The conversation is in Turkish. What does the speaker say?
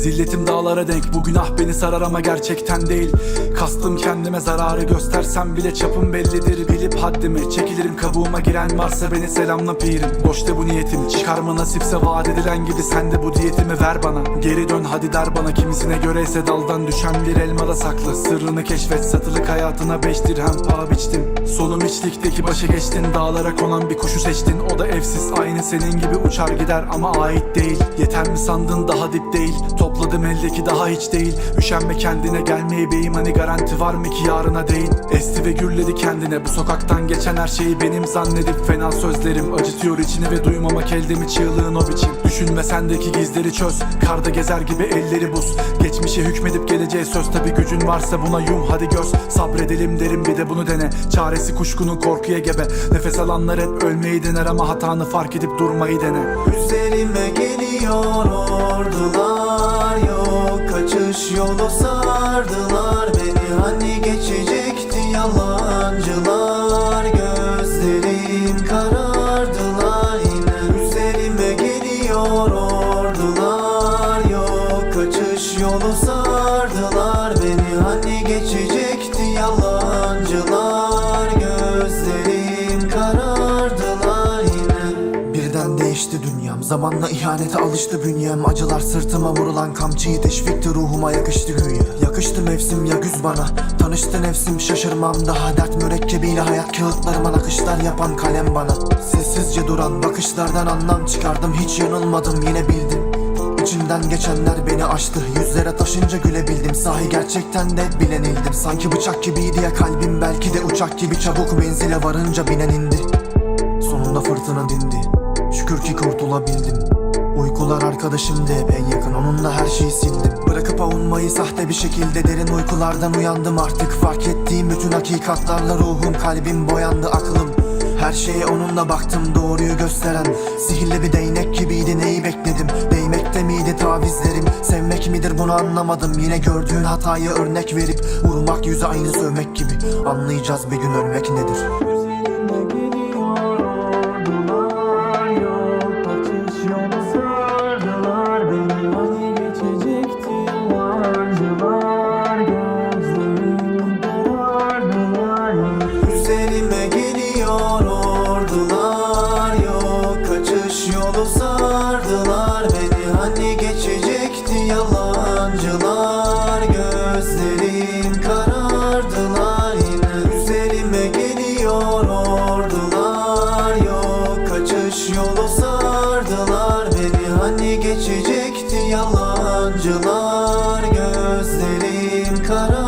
Zilletim dağlara denk bu günah beni sarar ama gerçekten değil. Kastım kendime zararı göstersem bile çapım bellidir. Bilip haddimi çekilirim kabuğuma giren varsa beni selamla pirim. Boşta bu niyetim çıkar mı nasipse vaat edilen gibi sen de bu diyetimi ver bana. Geri dön hadi der bana kimisine göre ise daldan düşen bir elmada saklı Sırrını keşfet satılık hayatına beş dirhem paha biçtim Sonum içlikteki başa geçtin dağlara konan bir kuşu seçtin. O da evsiz aynı senin gibi uçar gider ama ait değil. Yeter mi sandın daha dip değil Topladım eldeki daha hiç değil. Üşenme kendine gelmeye beyim. Hani garanti var mı ki yarına değil Esti ve gürledi kendine. Bu sokaktan geçen her şeyi benim zannedip Fena sözlerim. Acıtıyor içini ve duymamak elde mi çığlığın o biçim. Düşünme sendeki gizleri çöz. Karda gezer gibi elleri buz. Geçmişe hükmedip geleceğe söz. Tabi gücün varsa buna yum hadi göz. Sabredelim derim bir de bunu dene. Çaresi kuşkunun korkuya gebe. Nefes alanlar hep ölmeyi dener ama hatanı fark edip durmayı dene. Üzerime geliyor ordular yolu sardılar beni. Hani geçecekti yalancılar. Gözlerim karardılar. Yine Üzerime geliyor ordular. Yok kaçış yolu sardılar beni. Hani geçecekti yalancılar Zamanla ihanete alıştı bünyem. Acılar sırtıma vurulan kamçıyı teşvikti ruhuma yakıştı güya. Yakıştı mevsim ya güz bana. Tanıştı nefsim şaşırmam daha. Dert mürekkebiyle hayat kağıtlarıma nakışlar yapan kalem bana. Sessizce duran bakışlardan anlam çıkardım. Hiç yanılmadım yine bildim. İçimden geçenler beni aştı. Yüzlere taşınca gülebildim. Sahi gerçekten de bilenildim. Sanki bıçak gibiydi ya kalbim. Belki de uçak gibi çabuk menzile varınca binen indi. Sonunda fırtına dindi Şükür ki kurtulabildim. Uykular arkadaşımdı en yakın Onunla her şeyi sildim. Bırakıp avunmayı sahte bir şekilde Derin uykulardan uyandım. Artık Fark ettiğim bütün hakikatlarla ruhum Kalbim boyandı aklım. Her şeye onunla baktım doğruyu gösteren Sihirli bir değnek gibiydi neyi bekledim? Değmekte miydi tavizlerim? Sevmek midir bunu anlamadım. Yine gördüğün hatayı örnek verip Vurmak yüze aynı sövmek gibi. Anlayacağız bir gün ölmek nedir Sardılar beni hani geçecekti yalancılar. Gözlerim karardılar yine Üzerime geliyor ordular. Yok kaçış yolu sardılar beni hani geçecekti yalancılar. Gözlerim karardılar.